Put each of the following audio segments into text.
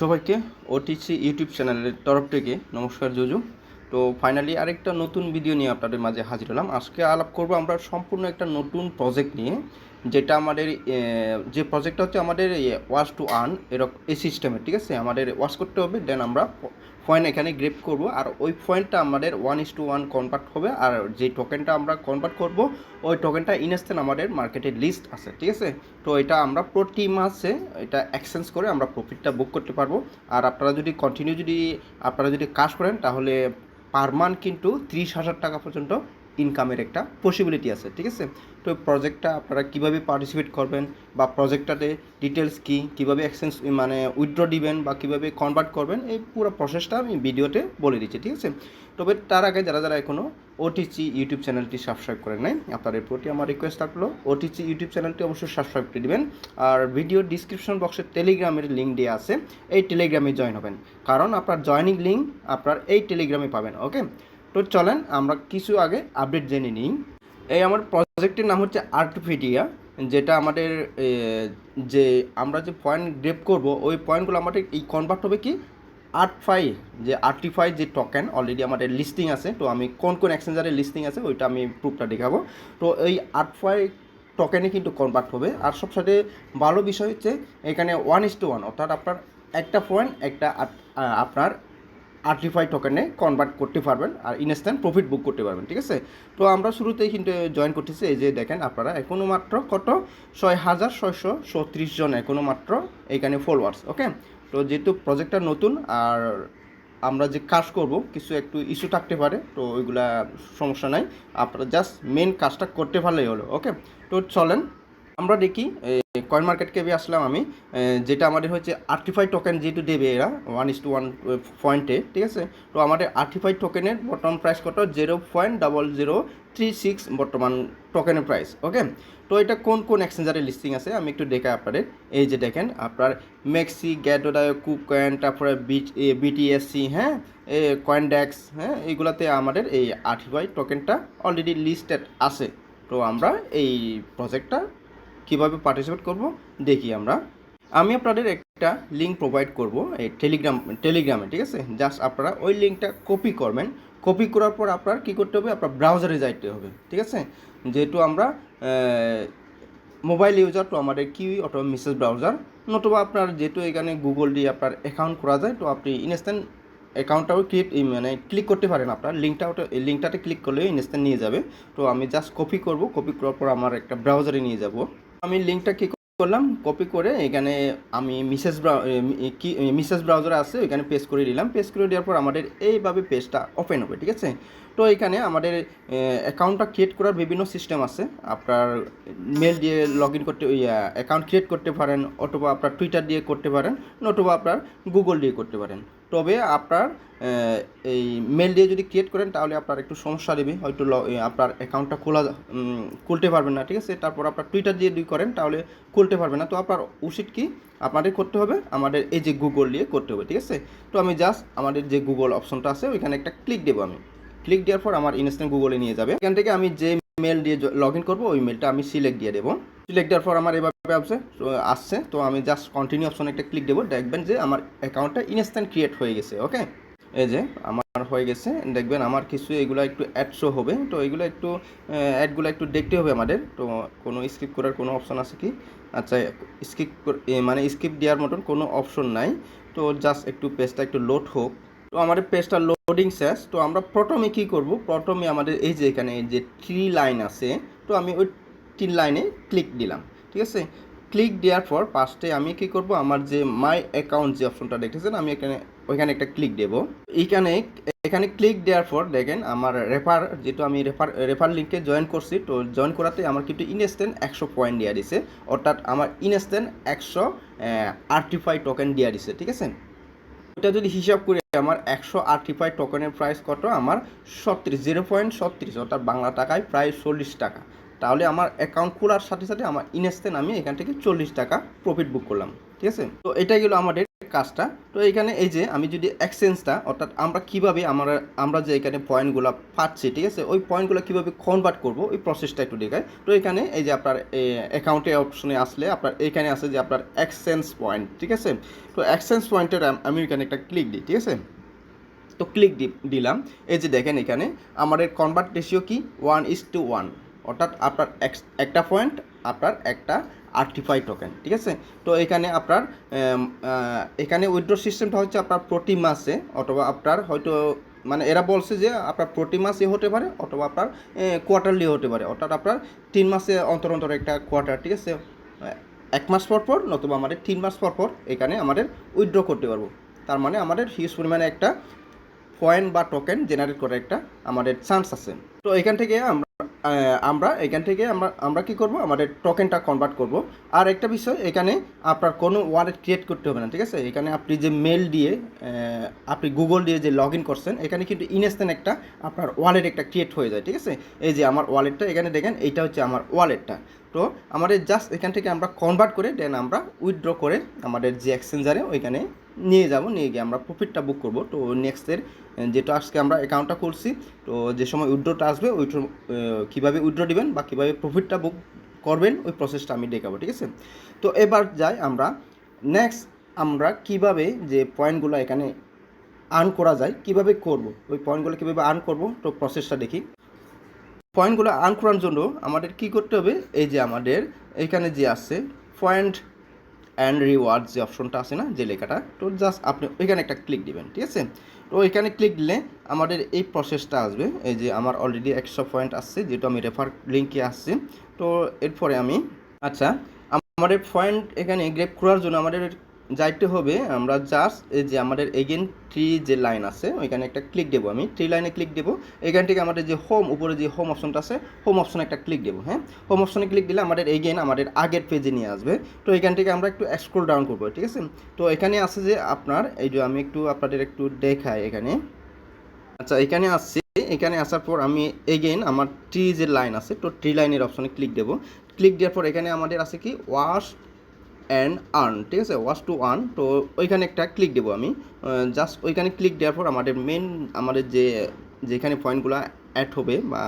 সবাইকে OTC YouTube চ্যানেলের তরফ থেকে নমস্কার, জুজু। তো ফাইনালি আরেকটা নতুন ভিডিও নিয়ে আপনাদের মাঝে হাজির হলাম। আজকে আলাপ করব আমরা সম্পূর্ণ একটা নতুন প্রজেক্ট নিয়ে, যেটা আমাদের যে প্রজেক্টটা হচ্ছে আমাদের ওয়াশ টু আর্ন এরকম এই সিস্টেমের ঠিক আছে? আমাদের ওয়াশ করতে হবে দেন আমরা পয়েন্ট এখানে গ্রেপ করব। আর ওই পয়েন্টটা আমাদের one is to one convert হবে। আর যে টোকেনটা আমরা কনভার্ট করব, ওই টোকেনটা ইনস্ট্যান্ট আমাদের মার্কেটে লিস্ট আছে, ঠিক আছে? তো এটা আমরা প্রতি মাসে এটা এক্সচেঞ্জ করে আমরা প্রফিটটা বুক করতে পারব। আর আপনারা যদি কন্টিনিউ যদি আপনারা যদি কাজ করেন, তাহলে পার মান্থ কিন্তু ত্রিশ হাজার টাকা পর্যন্ত ইনকামের একটা পসিবিলিটি আছে, ঠিক আছে? তো প্রজেক্টটা আপনারা কীভাবে পার্টিসিপেট করবেন বা প্রজেক্টটাতে ডিটেলস কী, কীভাবে এক্সচেঞ্জ মানে উইথড্র দিবেন বা কীভাবে কনভার্ট করবেন, এই পুরো প্রসেসটা আমি ভিডিওতে বলে দিচ্ছি, ঠিক আছে? তবে তার আগে যারা যারা এখনও ওটিসি ইউটিউব চ্যানেলটি সাবস্ক্রাইব করেন নাই, আপনাদের প্রতি আমার রিকোয়েস্ট থাকল ওটিসি ইউটিউব চ্যানেলটি অবশ্যই সাবস্ক্রাইব করে দিবেন। আর ভিডিও ডিসক্রিপশন বক্সে টেলিগ্রামের লিঙ্ক দেওয়া আছে, এই টেলিগ্রামে জয়েন হবেন। কারণ আপনার জয়নিং লিঙ্ক আপনার এই টেলিগ্রামে পাবেন ওকে তো চলেন আমরা কিছু আগে আপডেট জেনে নিই। এই আমার প্রজেক্টের নাম হচ্ছে আর্টিফিডিয়া যেটা আমাদের যে আমরা যে পয়েন্ট গ্রেপ করব, ওই পয়েন্টগুলো আমাদের এই কনভার্ট হবে কি? আর্ট ফাই যে আর্টিফাই যে টোকেন অলরেডি আমাদের লিস্টিং আছে, তো আমি কোন কোন এক্সচেঞ্জারের লিস্টিং আছে, ওইটা আমি প্রুফটা দেখাবো। তো এই আর্ট আর্টফাই টোকেনে কিন্তু কনভার্ট হবে। আর সবসাথে ভালো বিষয় হচ্ছে, এখানে ওয়ান ইস টু ওয়ান অর্থাৎ আপনার একটা পয়েন্ট একটা আপনার আর্টিফাই টোকেনে কনভার্ট করতে পারবেন আর ইনস্ট্যান্ট প্রফিট বুক করতে পারবেন, ঠিক আছে? তো আমরা শুরুতেই কিন্তু জয়েন করতেছি, এই যে দেখেন আপনারা এখনও মাত্র কত? ছয় হাজার ছয়শো ছত্রিশ জন এখনও মাত্র এখানে ফলোয়ার্স ওকে তো যেহেতু প্রজেক্টটা নতুন আর আমরা যে কাজ করব, কিছু একটু ইস্যু থাকতে পারে, তো ওইগুলা সমস্যা নাই। আপনারা জাস্ট মেন কাজটা করতে পারলেই হলো ওকে তো চলেন আমরা দেখি কয়েন মার্কেট কেবে আসলাম আমি যেটা আমাদের হচ্ছে আর্টিফাই টোকেন যেহেতু দেবে এরা ওয়ান ইস টু ওয়ান পয়েন্টে ঠিক আছে? তো আমাদের আর্টিফাই টোকেনের বর্তমান প্রাইস কত? Zero point double zero three six বর্তমান টোকেনের প্রাইস ওকে তো এটা কোন কোন এক্সচেঞ্জারের লিস্টিং আছে? আমি একটু দেখে আপনাদের। এই যে দেখেন, আপনার মেক্সি গ্যাটোডায় কুক কয়েন তারপরে বিটিএসসি হ্যাঁ? কয়েন ডেক্স হ্যাঁ? এইগুলাতে আমাদের এই আর্টিফাই টোকেনটা অলরেডি লিস্টেড আছে। তো আমরা এই প্রজেক্টটা কীভাবে পার্টিসিপেট করব? দেখি আমরা। আমি আপনাদের একটা লিঙ্ক প্রোভাইড করব এই টেলিগ্রাম টেলিগ্রামে ঠিক আছে? জাস্ট আপনারা ওই লিঙ্কটা কপি করবেন। কপি করার পর আপনার কী করতে হবে? আপনার ব্রাউজারে যাইতে হবে, ঠিক আছে? যেহেতু আমরা মোবাইল ইউজার তো আমাদের কিউই অথবা মিসেস ব্রাউজার নতুবা আপনার যেহেতু এখানে গুগল দিয়ে আপনার অ্যাকাউন্ট করা যায়, তো আপনি ইনস্ট্যান্ট অ্যাকাউন্টটাও ক্লিক মানে ক্লিক করতে পারেন আপনার। লিঙ্কটা ওটা লিঙ্কটাতে ক্লিক করলে ইনস্ট্যান্ট নিয়ে যাবে। তো আমি জাস্ট কপি করব। কপি করার পর আমার একটা ব্রাউজারে নিয়ে যাব। আমি লিঙ্কটা কী করলাম কপি করে এখানে আমি মিসেস কি মিসেস ব্রাউজার আছে, এখানে পেস্ট করে দিলাম পেস্ট করে দেওয়ার পর আমাদের এইভাবে পেজটা ওপেন হবে, ঠিক আছে? তো এখানে আমাদের অ্যাকাউন্টটা ক্রিয়েট করার বিভিন্ন সিস্টেম আছে। আপনার মেল দিয়ে লগ ইন করতে অ্যাকাউন্ট ক্রিয়েট করতে পারেন, অথবা আপনার টুইটার দিয়ে করতে পারেন, নতুবা আপনার গুগল দিয়ে করতে পারেন। তবে আপনার এই মেল দিয়ে যদি ক্রিয়েট করেন, তাহলে আপনার একটু সমস্যা দেবে। হয়তো আপনার অ্যাকাউন্টটা খোলা খুলতে পারবেন না, ঠিক আছে? তারপর আপনার টুইটার দিয়ে যদি করেন, তাহলে খুলতে পারবেন না। তো আপনার উচিত কি? আপনাদের করতে হবে, আমাদের এই যে গুগল দিয়ে করতে হবে, ঠিক আছে? তো আমি জাস্ট আমাদের যে গুগল অপশনটা আছে, ওইখানে একটা ক্লিক দেবো আমি। ক্লিক দেওয়ার পর আমার ইনস্ট্যান্ট গুগলে নিয়ে যাবে। এখান থেকে আমি যে মেল দিয়ে লগ ইন করব, ওই মেলটা আমি সিলেক্ট দিয়ে দেবো। সিলেক্ট দেওয়ার পর আমার এভাবে আসছে আসছে, তো আমি জাস্ট কন্টিনিউ অপশনে একটা ক্লিক দেবো, দেখবেন যে আমার অ্যাকাউন্টটা ইনস্ট্যান্ট ক্রিয়েট হয়ে গেছে ওকে এই যে, আমার হয়ে গেছে, দেখবেন আমার কিছু এগুলো একটু অ্যাড শো হবে, তো এগুলো একটু অ্যাডগুলো একটু দেখতে হবে আমাদের, তো কোনো স্কিপ করার কোনো অপশন আছে কি? আচ্ছা স্কিপ মানে স্কিপ দেওয়ার মতন কোনো অপশন নাই, তো জাস্ট একটু পেজটা একটু লোড হোক। তো আমাদের পেজটা লোডিং শেষ, তো আমরা প্রথমে কি করব? প্রথমে আমাদের এই যে এখানে যে থ্রি লাইন আছে, তো আমি ওই তিন লাইনে ক্লিক দিলাম। ঠিক আছে? ক্লিক দেওয়ার পর পাশে আমি কি করব? আমার যে মাই অ্যাকাউন্ট যে অপশনটা দেখতেছেন, আমি এখানে, ওইখানে একটা ক্লিক দেব। এইখানে, এখানে ক্লিক দেওয়ার পর দেখেন, আমার রেফার যেহেতু আমি রেফার রেফার লিঙ্কে জয়েন করছি, তো জয়েন করাতে আমার কিন্তু ইনস্ট্যান্ট একশো পয়েন্ট দেওয়া দিছে। অর্থাৎ আমার ইনস্ট্যান্ট একশো আর্টিফাই টোকেন দেওয়া দিছে, ঠিক আছে? ওটা যদি হিসাব করি আমার একশো আর্টিফাই টোকেনের প্রাইস কত? আমার সত্রিশ জিরো পয়েন্ট সত্রিশ অর্থাৎ বাংলা টাকায় প্রায় চল্লিশ টাকা। তাহলে আমার অ্যাকাউন্ট খোলার সাথে সাথে আমার ইনস্ট্যান্ট আমি এখান থেকে চল্লিশ টাকা প্রফিট বুক করলাম, ঠিক আছে? তো এটাই গেলো আমাদের কাজটা। তো এখানে এই যে আমি যদি এক্সচেঞ্জটা অর্থাৎ আমরা কীভাবে আমরা আমরা যে এখানে পয়েন্টগুলো পাচ্ছি, ঠিক আছে? ওই পয়েন্টগুলো কীভাবে কনভার্ট করব, ওই প্রসেসটা একটু দেখায় তো এখানে এই যে আপনার অ্যাকাউন্টে অপশনে আসলে আপনার, এখানে আছে যে আপনার এক্সচেঞ্জ পয়েন্ট ঠিক আছে? তো এক্সচেঞ্জ পয়েন্টের আমি এখানে একটা ক্লিক দিই, ঠিক আছে? তো ক্লিক দিলাম। এই যে দেখেন এখানে, আমাদের কনভার্ট রেশিও কি? ওয়ান ইস টু ওয়ান অর্থাৎ আপনার একটা পয়েন্ট আপনার একটা আর্টিফাই টোকেন ঠিক আছে? তো এখানে আপনার এখানে উইথড্র সিস্টেমটা হচ্ছে আপনার প্রতি মাসে, অথবা আপনার হয়তো মানে এরা বলছে যে আপনার প্রতি মাসে হতে পারে, অথবা আপনার কোয়ার্টারলি হতে পারে। অর্থাৎ আপনার তিন মাসে অন্তর অন্তর একটা কোয়ার্টার ঠিক আছে? এক মাস পর পর, নতুবা আমাদের তিন মাস পর পর এখানে আমাদের উইথড্র করতে পারব। তার মানে আমাদের হিউজ পরিমাণে একটা পয়েন্ট বা টোকেন জেনারেট করার একটা আমাদের চান্স আছে। তো এখান থেকে আমরা আমরা এখান থেকে আমরা আমরা কি করব? আমাদের টোকেনটা কনভার্ট করব। আর একটা বিষয়, এখানে আপনার কোনো ওয়ালেট ক্রিয়েট করতে হবে না, ঠিক আছে? এখানে আপনি যে মেল দিয়ে আপনি গুগল দিয়ে যে লগ ইন করছেন, এখানে কিন্তু ইনস্ট্যান্ট একটা আপনার ওয়ালেট একটা ক্রিয়েট হয়ে যায়, ঠিক আছে? এই যে আমার ওয়ালেটটা এখানে দেখেন, এইটা হচ্ছে আমার ওয়ালেটটা তো আমাদের জাস্ট এখান থেকে আমরা কনভার্ট করে দেন আমরা উইথড্র করে আমাদের যে এক্সচেঞ্জারে ওইখানে নিয়ে যাব, নিয়ে গিয়ে আমরা প্রফিটটা বুক করব। তো নেক্সটের যেটা আজকে আমরা অ্যাকাউন্টটা করছি তো যে সময় উইড্রোটা আসবে, ওই কীভাবে উইথড্র দিবেন বা কীভাবে প্রফিটটা বুক করবেন, ওই প্রসেসটা আমি দেখাবো, ঠিক আছে? তো এবার যাই আমরা নেক্সট আমরা কীভাবে যে পয়েন্টগুলো এখানে আর্ন করা যায়, কীভাবে করব, ওই পয়েন্টগুলো কীভাবে আর্ন করব, তো প্রসেসটা দেখি। পয়েন্টগুলো আর্ন করার জন্য আমাদের কি করতে হবে, এই যে আমাদের এখানে যে আছে পয়েন্ট অ্যান্ড রিওয়ার্ড যে অপশনটা আছে না, যে লেখাটা, তো জাস্ট আপনি ওইখানে একটা ক্লিক দিবেন, ঠিক আছে? তো ওইখানে ক্লিক দিলে আমাদের এই প্রসেসটা আসবে। এই যে আমার অলরেডি একশো পয়েন্ট আসছে, যেহেতু আমি রেফার লিঙ্কে আসছি। তো এরপরে আমি আচ্ছা আমাদের পয়েন্ট এখানে গ্রেপ করার জন্য আমাদের যাইতে হবে, আমরা জাস্ট এই যে আমাদের এগেন ট্রি যে লাইন আছে, ওইখানে একটা ক্লিক দেবো আমি। ট্রি লাইনে ক্লিক দেবো। এখান থেকে আমাদের যে হোম উপরে যে হোম অপশনটা আছে হোম অপশনে একটা ক্লিক দেবো হ্যাঁ? হোম অপশনে ক্লিক দিলে আমাদের এগেন আমাদের আগের পেজে নিয়ে আসবে। তো এখান থেকে আমরা একটু স্ক্রল ডাউন করব, ঠিক আছে? তো এখানে আছে যে আপনার, এই যে আমি একটু আপনাদের একটু দেখাই এখানে। আচ্ছা এখানে আসছি। এখানে আসার পর আমি এগেন আমার ট্রি যে লাইন আছে, তো ট্রি লাইনের অপশনে ক্লিক দেবো। ক্লিক দেওয়ার পর এখানে আমাদের আছে কি ওয়াশ অ্যান্ড আর্ন ঠিক আছে? ওয়াশ টু আর্ন তো ওইখানে একটা ক্লিক দেবো আমি। জাস্ট ওইখানে ক্লিক দেওয়ার পর আমাদের মেন আমাদের যে, যেখানে পয়েন্টগুলো অ্যাড হবে বা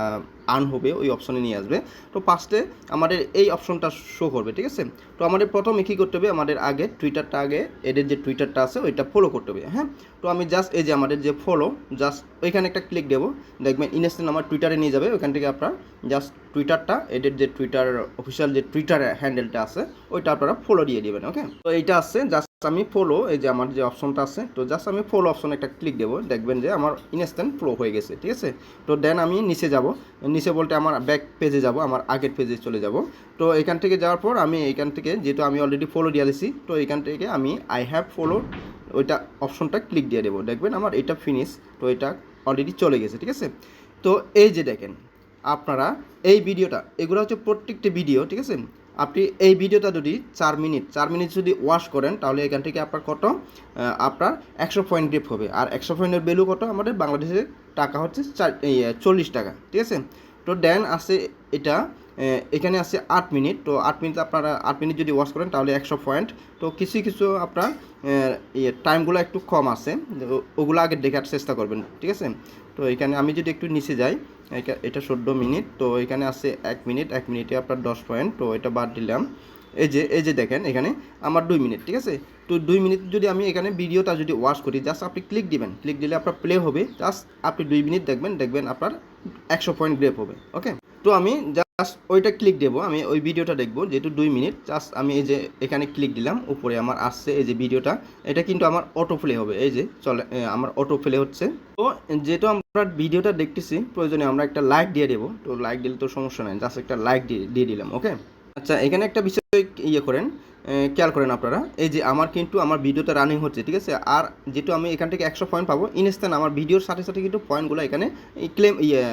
আর্ন হবে, ওই অপশনে নিয়ে আসবে। তো ফার্স্টে আমাদের এই অপশনটা শো করবে, ঠিক আছে? তো আমাদের প্রথমে কী করতে হবে? আমাদের আগে টুইটারটা আগে, এদের যে টুইটারটা আছে, ওইটা ফলো করতে হবে হ্যাঁ? তো আমি জাস্ট এই যে আমাদের যে ফলো জাস্ট ওইখানে একটা ক্লিক দেবো। দেখবেন ইনস্ট্যান্ট আমার টুইটারে নিয়ে যাবে, ওইখান থেকে আপনার জাস্ট টুইটারটা এদের যে টুইটার অফিসিয়াল যে টুইটার হ্যান্ডেলটা আছে, ওইটা আপনারা ফলো দিয়ে দেবেন ওকে তো এইটা আছে জাস্ট আমি ফলো এই যে আমার যে অপশনটা আছে, তো জাস্ট আমি ফলো অপশনে একটা ক্লিক দেবো, দেখবেন যে আমার ইনস্ট্যান্ট ফলো হয়ে গেছে, ঠিক আছে? তো দেন আমি নিচে যাব, নিচে বলতে আমার ব্যাক পেজে যাব, আমার আগের পেজে চলে যাব। তো এখান থেকে যাওয়ার পর আমি এখান থেকে, যেহেতু আমি অলরেডি ফলো দিয়ে দিয়েছি তো এখান থেকে আমি আই হ্যাভ ফলো ওইটা অপশনটা ক্লিক দিয়ে দেবো। দেখবেন আমার এটা ফিনিশ তো এটা অলরেডি চলে গেছে, ঠিক আছে? তো এই যে দেখেন, আপনারা এই ভিডিওটা এগুলো হচ্ছে প্রত্যেকটি ভিডিও ঠিক আছে? আপনি এই ভিডিওটা যদি চার মিনিট চার মিনিট যদি ওয়াশ করেন, তাহলে এখান থেকে আপনার কত? আপনার একশো পয়েন্ট গ্রেপ হবে। আর একশো পয়েন্টের ভ্যালু কত? আমাদের বাংলাদেশের টাকা হচ্ছে চার চল্লিশ টাকা, ঠিক আছে? তো দেন আছে এটা এখানে আছে আট মিনিট। তো আট মিনিট আপনারা, আট মিনিট যদি ওয়াশ করেন, তাহলে একশো পয়েন্ট তো কিছু কিছু আপনার ইয়ে টাইমগুলো একটু কম আছে। ওগুলো আগে দেখার চেষ্টা করবেন, ঠিক আছে? তো এখানে আমি যদি একটু নিচে যাই এটা চোদ্দ মিনিট। তো এখানে আছে এক মিনিট, এক মিনিটে আপনার দশ পয়েন্ট। তো এটা বাদ দিলাম। এই যে এই যে দেখেন এখানে আমার দুই মিনিট, ঠিক আছে? তো দুই মিনিট যদি আমি এখানে ভিডিওটা যদি ওয়াশ করি জাস্ট আপনি ক্লিক দিবেন। ক্লিক দিলে আপনার প্লে হবে। জাস্ট আপনি দুই মিনিট দেখবেন দেখবেন আপনার একশো পয়েন্ট গ্রেপ হবে ওকে তো আমি জাস্ট ওইটা ক্লিক দেবো, আমি ওই ভিডিওটা দেখব, যেহেতু দুই মিনিট জাস্ট আমি এই যে এখানে ক্লিক দিলাম, উপরে আমার আসছে এই যে ভিডিওটা এটা কিন্তু আমার অটো প্লে হবে, এই যে চলে আমার অটো প্লে হচ্ছে। তো যেহেতু আমরা ভিডিওটা দেখতেছি, প্রয়োজনে আমরা একটা লাইক দিয়ে দেবো, তো লাইক দিলে তো সমস্যা নেই জাস্ট একটা লাইক দিয়ে দিয়ে দিলাম ওকে আচ্ছা এখানে একটা বিষয় ইয়ে করেন খেয়াল করেন আপনারা, এই যে আমার কিন্তু আমার ভিডিওটা রানিং হচ্ছে, ঠিক আছে? আর যেহেতু আমি এখান থেকে একশো পয়েন্ট পাবো ইনস্ট্যান্ট আমার ভিডিওর সাথে সাথে কিন্তু পয়েন্টগুলো এখানে ক্লেম ইয়ে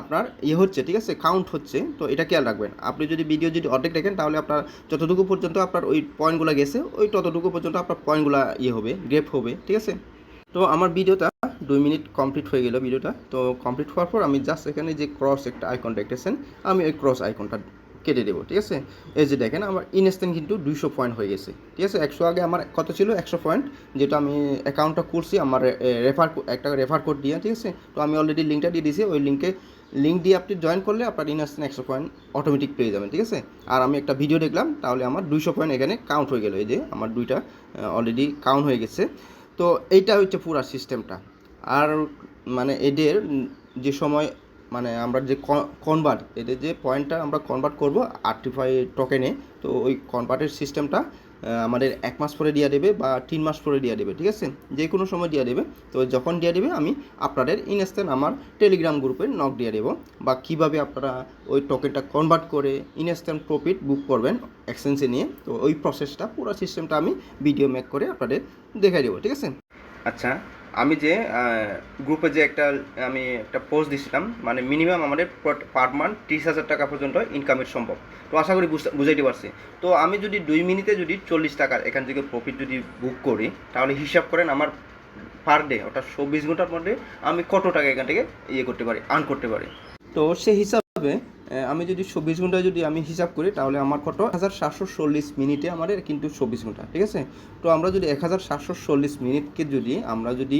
আপনার ইয়ে হচ্ছে, ঠিক আছে? কাউন্ট হচ্ছে, তো এটা খেয়াল রাখবেন। আপনি যদি ভিডিও যদি অর্ধেক দেখেন, তাহলে আপনার যতটুকু পর্যন্ত আপনার ওই পয়েন্টগুলো গেছে, ওই ততটুকু পর্যন্ত আপনার পয়েন্টগুলো ইয়ে হবে গ্রেপ হবে, ঠিক আছে? তো আমার ভিডিওটা দুই মিনিট কমপ্লিট হয়ে গেল ভিডিওটা, তো কমপ্লিট হওয়ার পর আমি জাস্ট এখানে যে ক্রস একটা আইকন দেখতেছেন, আমি ওই ক্রস আইকনটা কেটে দেবো, ঠিক আছে? এই যে দেখেন, আমার ইনস্ট্যান্ট কিন্তু দুইশো পয়েন্ট হয়ে গেছে, ঠিক আছে? একশো আগে আমার কত ছিল? একশো পয়েন্ট যেটা আমি অ্যাকাউন্টটা করছি আমার রেফার একটা রেফার কোড দিয়ে, ঠিক আছে? তো আমি অলরেডি লিঙ্কটা দিয়ে দিয়েছি, ওই লিঙ্কে লিঙ্ক দিয়ে আপনি জয়েন করলে আপনার ইনস্ট্যান্ট একশো পয়েন্ট অটোমেটিক পেয়ে যাবেন, ঠিক আছে? আর আমি একটা ভিডিও দেখলাম, তাহলে আমার দুইশো পয়েন্ট এখানে কাউন্ট হয়ে গেলো, এই যে আমার দুইটা অলরেডি কাউন্ট হয়ে গেছে। তো এইটা হচ্ছে পুরো সিস্টেমটা আর মানে এদের যে সময় মানে আমরা যে কনভার্ট এদের যে পয়েন্টটা আমরা কনভার্ট করব আর্টিফাই টোকেনে তো ওই কনভার্টের সিস্টেমটা আমাদের এক মাস পরে দিয়ে দেবে বা তিন মাস পরে দিয়ে দেবে, ঠিক আছে? যে কোনো সময় দিয়ে দেবে। তো যখন দিয়ে দেবে, আমি আপনাদের ইনস্ট্যান্ট আমার টেলিগ্রাম গ্রুপে নক দিয়ে দেবো বা কীভাবে আপনারা ওই টোকেনটা কনভার্ট করে ইনস্ট্যান্ট প্রফিট বুক করবেন এক্সচেঞ্জে নিয়ে, তো ওই প্রসেসটা পুরো সিস্টেমটা আমি ভিডিও মেক করে আপনাদের দেখাই দেবো, ঠিক আছে? আচ্ছা আমি যে গ্রুপে যে একটা, আমি একটা পোস্ট দিছিলাম মানে মিনিমাম আমাদের পার মান্থ তিরিশ হাজার টাকা পর্যন্ত ইনকামের সম্ভব। তো আশা করি বুঝাইতে পারছি। তো আমি যদি দুই মিনিটে যদি চল্লিশ টাকার এখান থেকে প্রফিট যদি বুক করি, তাহলে হিসাব করেন আমার পার ডে অর্থাৎ চব্বিশ ঘণ্টার মধ্যে আমি কত টাকা এখান থেকে ইয়ে করতে পারি আর্ন করতে পারি। তো সেই হিসাবে আমি যদি চব্বিশ ঘন্টায় যদি আমি হিসাব করি, তাহলে আমার কত? হাজার সাতশো চল্লিশ মিনিটে আমাদের কিন্তু চব্বিশ ঘণ্টা, ঠিক আছে? তো আমরা যদি এক হাজার সাতশো চল্লিশ মিনিটকে যদি, আমরা যদি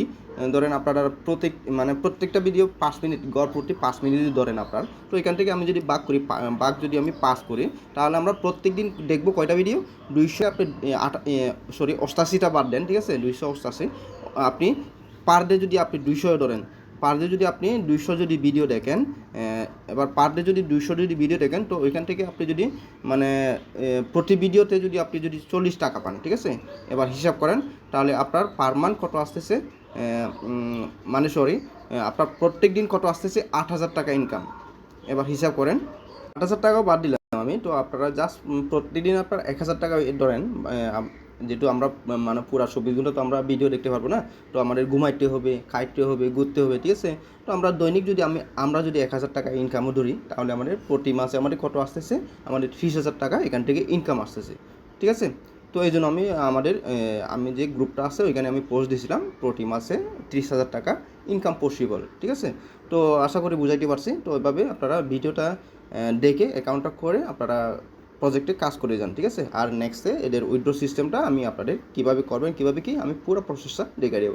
ধরেন আপনারা প্রত্যেক মানে প্রত্যেকটা ভিডিও পাঁচ মিনিট, গড় প্রতি পাঁচ মিনিট যদি ধরেন আপনার, তো এখান থেকে আমি যদি বাক করি বাক যদি আমি পাস করি, তাহলে আমরা প্রত্যেক দিন দেখব কয়টা ভিডিও দুইশো আপনি সরি অষ্টাশিটা বাদ দেন, ঠিক আছে? দুইশো অষ্টাশি। আপনি পার ডে যদি আপনি দুইশো ধরেন পার ডে যদি আপনি দুইশো যদি ভিডিও দেখেন এবার পার ডে যদি দুইশো যদি ভিডিও দেখেন, তো ওইখান থেকে আপনি যদি মানে প্রতি ভিডিওতে যদি আপনি যদি চল্লিশ টাকা পান, ঠিক আছে? এবার হিসাব করেন, তাহলে আপনার পার মান্থ কত আসতেছে মানে সরি আপনার প্রত্যেক দিন কত আসতেছে? আট হাজার টাকা ইনকাম এবার হিসাব করেন, আট হাজার টাকাও বাদ দিলাম আমি, তো আপনারা জাস্ট প্রতিদিন আপনার এক হাজার টাকা ধরেন যেহেতু আমরা মানে পুরা ঘণ্টা তো আমরা ভিডিও দেখতে পারব না, তো আমাদের ঘুমাইতে হবে, খাইতে হবে, ঘুরতে হবে, ঠিক আছে? তো আমরা দৈনিক যদি আমি, আমরা যদি এক হাজার টাকা ইনকামও ধরি, তাহলে আমাদের প্রতি মাসে আমাদের কত আসতেছে? আমাদের ত্রিশ হাজার টাকা এখান থেকে ইনকাম আসতেছে, ঠিক আছে? তো এই জন্য আমি, আমাদের আমি যে গ্রুপটা আছে, ওইখানে আমি পোস্ট দিয়েছিলাম, প্রতি মাসে ত্রিশ হাজার টাকা ইনকাম পসিবল ঠিক আছে? তো আশা করি বুঝাইতে পারছি। তো ওইভাবে আপনারা ভিডিওটা দেখে অ্যাকাউন্টটা করে আপনারা প্রজেক্টে কাজ করে যান, ঠিক আছে? আর নেক্সটে এদের উইড্রো সিস্টেমটা আমি আপনাদের কীভাবে করবেন, কীভাবে কি, আমি পুরো প্রসেসটা দেখে দেবো